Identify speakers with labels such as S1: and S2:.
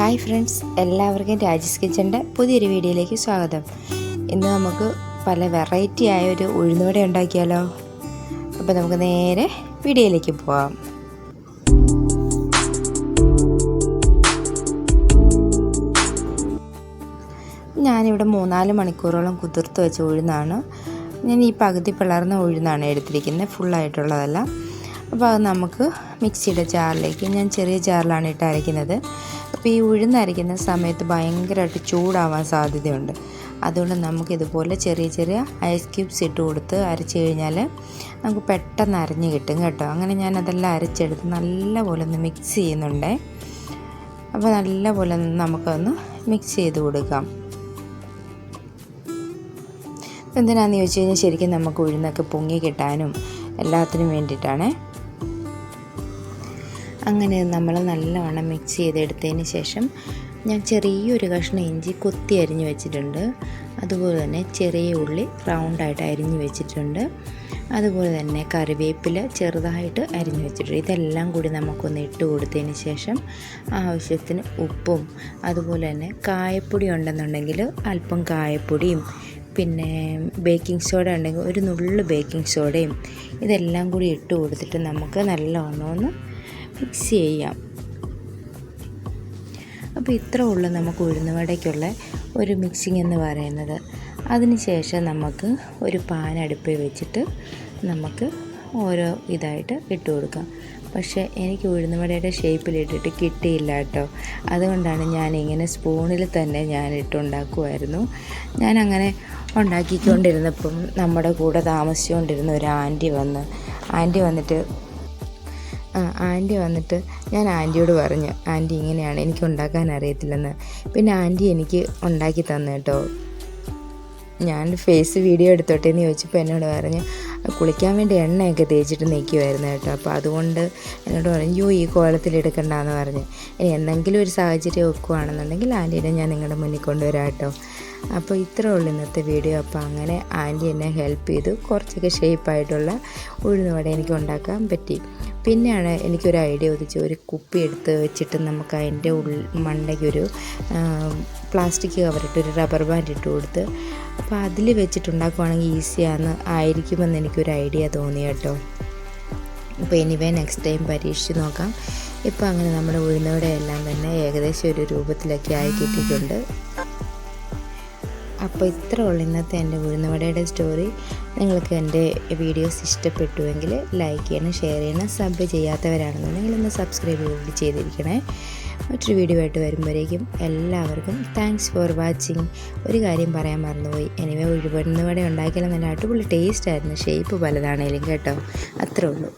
S1: Hi friends എല്ലാവർക്കും രാജസ് കിച്ചന്റെ പുതിയൊരു വീഡിയോയിലേക്ക് സ്വാഗതം. ഇന്ന് നമുക്ക് പല വെറൈറ്റി ആയ ഒരു ഉഴുന്നുവട ഉണ്ടാക്കിയാലോ? അപ്പോൾ നമുക്ക് നേരെ വീഡിയോയിലേക്ക് പോവാം. ഞാനിവിടെ മൂന്നാൽ മണിക്കൂറോളം കുതിർത്ത് വെച്ച ഉഴുന്നാണ്. ഞാൻ ഈ പകുതി പിളർന്ന ഉഴുന്നാണ് എടുത്തിരിക്കുന്നത്. ഫുള്ളായിട്ടുള്ളതല്ല അപ്പോൾ അത് നമുക്ക് മിക്സിയുടെ ജാറിലേക്ക് ഞാൻ ചെറിയ ജാറിലാണ് ഇട്ട് അരയ്ക്കുന്നത്. അപ്പോൾ ഈ ഉഴുന്നരയ്ക്കുന്ന സമയത്ത് ഭയങ്കരമായിട്ട് ചൂടാവാൻ സാധ്യതയുണ്ട്. അതുകൊണ്ട് നമുക്ക് ഇതുപോലെ ചെറിയ ചെറിയ ഐസ് ക്യൂബ്സ് ഇട്ട് കൊടുത്ത് അരച്ച് കഴിഞ്ഞാൽ നമുക്ക് പെട്ടെന്ന് അരഞ്ഞ് കിട്ടും കേട്ടോ. അങ്ങനെ ഞാൻ അതെല്ലാം അരച്ചെടുത്ത് നല്ലപോലെ ഒന്ന് മിക്സ് ചെയ്യുന്നുണ്ടേ. അപ്പോൾ നല്ലപോലെ നമുക്കൊന്ന് മിക്സ് ചെയ്ത് കൊടുക്കാം. എന്തിനാണെന്ന് ചോദിച്ചു കഴിഞ്ഞാൽ ശരിക്കും നമുക്ക് ഉഴുന്നൊക്കെ പൊങ്ങി കിട്ടാനും എല്ലാത്തിനും വേണ്ടിയിട്ടാണ്. അങ്ങനെ നമ്മൾ നല്ലവണ്ണം മിക്സ് ചെയ്തെടുത്തതിന് ശേഷം ഞാൻ ചെറിയൊരു കഷ്ണം ഇഞ്ചി കൊത്തി അരിഞ്ഞ് വെച്ചിട്ടുണ്ട്. അതുപോലെ തന്നെ ചെറിയ ഉള്ളി റൗണ്ടായിട്ട് അരിഞ്ഞ് വെച്ചിട്ടുണ്ട്. അതുപോലെ തന്നെ കറിവേപ്പില ചെറുതായിട്ട് അരിഞ്ഞ് വെച്ചിട്ടുണ്ട്. ഇതെല്ലാം കൂടി നമുക്കൊന്ന് ഇട്ട് കൊടുത്തതിന് ശേഷം ആവശ്യത്തിന് ഉപ്പും അതുപോലെ തന്നെ കായപ്പൊടി ഉണ്ടെന്നുണ്ടെങ്കിൽ അല്പം കായപ്പൊടിയും പിന്നെ ബേക്കിംഗ് സോഡ ഉണ്ടെങ്കിൽ ഒരു നുള്ളു ബേക്കിംഗ് സോഡയും ഇതെല്ലാം കൂടി ഇട്ട് കൊടുത്തിട്ട് നമുക്ക് നല്ലവണ്ണം ഒന്ന് മിക്സ് ചെയ്യാം. അപ്പോൾ ഇത്ര ഉള്ളു നമുക്ക് ഉഴുന്നുവടയ്ക്കുള്ള ഒരു മിക്സിങ് എന്ന് പറയുന്നത്. അതിനുശേഷം നമുക്ക് ഒരു പാൻ അടുപ്പിൽ വെച്ചിട്ട് നമുക്ക് ഓരോ ഇതായിട്ട് ഇട്ട് കൊടുക്കാം. പക്ഷേ എനിക്ക് ഉഴുന്നുവടയുടെ ഷേപ്പിലിട്ടിട്ട് കിട്ടിയില്ല കേട്ടോ. അതുകൊണ്ടാണ് ഞാൻ ഇങ്ങനെ സ്പൂണിൽ തന്നെ ഞാൻ ഇട്ടുണ്ടാക്കുമായിരുന്നു ഞാൻ അങ്ങനെ ഉണ്ടാക്കിക്കൊണ്ടിരുന്നപ്പം നമ്മുടെ കൂടെ താമസിച്ചുകൊണ്ടിരുന്ന ഒരു ആന്റി വന്ന് ആന്റി വന്നിട്ട് ആന്റി വന്നിട്ട് ഞാൻ ആന്റിയോട് പറഞ്ഞു ആന്റി ഇങ്ങനെയാണ് എനിക്ക് ഉണ്ടാക്കാൻ അറിയത്തില്ലെന്ന്. പിന്നെ ആന്റി എനിക്ക് ഉണ്ടാക്കി തന്നു കേട്ടോ. ഞാൻ ഫേസ് വീഡിയോ എടുത്തോട്ടെ എന്ന് ചോദിച്ചപ്പോൾ എന്നോട് പറഞ്ഞു കുളിക്കാൻ വേണ്ടി എണ്ണയൊക്കെ തേച്ചിട്ട് നിൽക്കുമായിരുന്നു കേട്ടോ. അപ്പോൾ അതുകൊണ്ട് എന്നോട് പറഞ്ഞു യോ ഈ കോലത്തിൽ എടുക്കണ്ടെന്ന് പറഞ്ഞു. ഇനി എന്തെങ്കിലും ഒരു സാഹചര്യം വെക്കുകയാണെന്നുണ്ടെങ്കിൽ ആന്റീനെ ഞാൻ നിങ്ങളുടെ മുന്നിൽ കൊണ്ടുവരാം കേട്ടോ. അപ്പോൾ ഇത്രേ ഉള്ളൂ ഇന്നത്തെ വീഡിയോ. അപ്പോൾ അങ്ങനെ ആന്റി എന്നെ ഹെൽപ്പ് ചെയ്തു. കുറച്ചൊക്കെ ഷേപ്പായിട്ടുള്ള ഉഴുന്നുവട എനിക്ക് ഉണ്ടാക്കാൻ പറ്റി. പിന്നെയാണ് എനിക്കൊരു ഐഡിയ ഉദിച്ച് ഒരു കുപ്പി എടുത്ത് വെച്ചിട്ട് നമുക്ക് അതിന്റെ ഉൾ മണ്ടയ്ക്കൊരു പ്ലാസ്റ്റിക് കവറിട്ട് ഒരു റബ്ബർ ബാൻഡ് ഇട്ട് കൊടുത്ത് അപ്പോൾ അതിൽ വെച്ചിട്ടുണ്ടാക്കുവാണെങ്കിൽ ഈസിയാന്ന് ആയിരിക്കുമെന്ന് എനിക്കൊരു ഐഡിയ തോന്നി കേട്ടോ. അപ്പോൾ എനിവേ നെക്സ്റ്റ് ടൈം പരീക്ഷിച്ച് നോക്കാം. ഇപ്പോൾ അങ്ങനെ നമ്മുടെ ഉഴുന്നവിടെ എല്ലാം തന്നെ ഏകദേശം ഒരു രൂപത്തിലൊക്കെ ആയി കിട്ടിയിട്ടുണ്ട്. അപ്പോൾ ഇത്ര ഉള്ളു ഇന്നത്തെ എന്റെ ഉഴുന്നവടയുടെ സ്റ്റോറി. നിങ്ങൾക്ക് എന്റെ വീഡിയോസ് ഇഷ്ടപ്പെട്ടുവെങ്കിൽ ലൈക്ക് ചെയ്യണം ഷെയർ ചെയ്യണം സബ് ചെയ്യാത്തവരാണെന്നുണ്ടെങ്കിൽ ഒന്ന് സബ്സ്ക്രൈബ് കൂടി ചെയ്തിരിക്കണേ. മറ്റൊരു വീഡിയോ ആയിട്ട് വരുമ്പോഴേക്കും എല്ലാവർക്കും താങ്ക്സ് ഫോർ വാച്ചിങ് ഒരു കാര്യം പറയാൻ മറന്നുപോയി. എനിവേ ഉഴുവണ്ണുവട ഉണ്ടാക്കിയാലും നല്ല അടിപൊളി ടേസ്റ്റ് ആയിരുന്നു. ഷേപ്പ് പലതാണേലും കേട്ടോ. അത്രേ ഉള്ളൂ.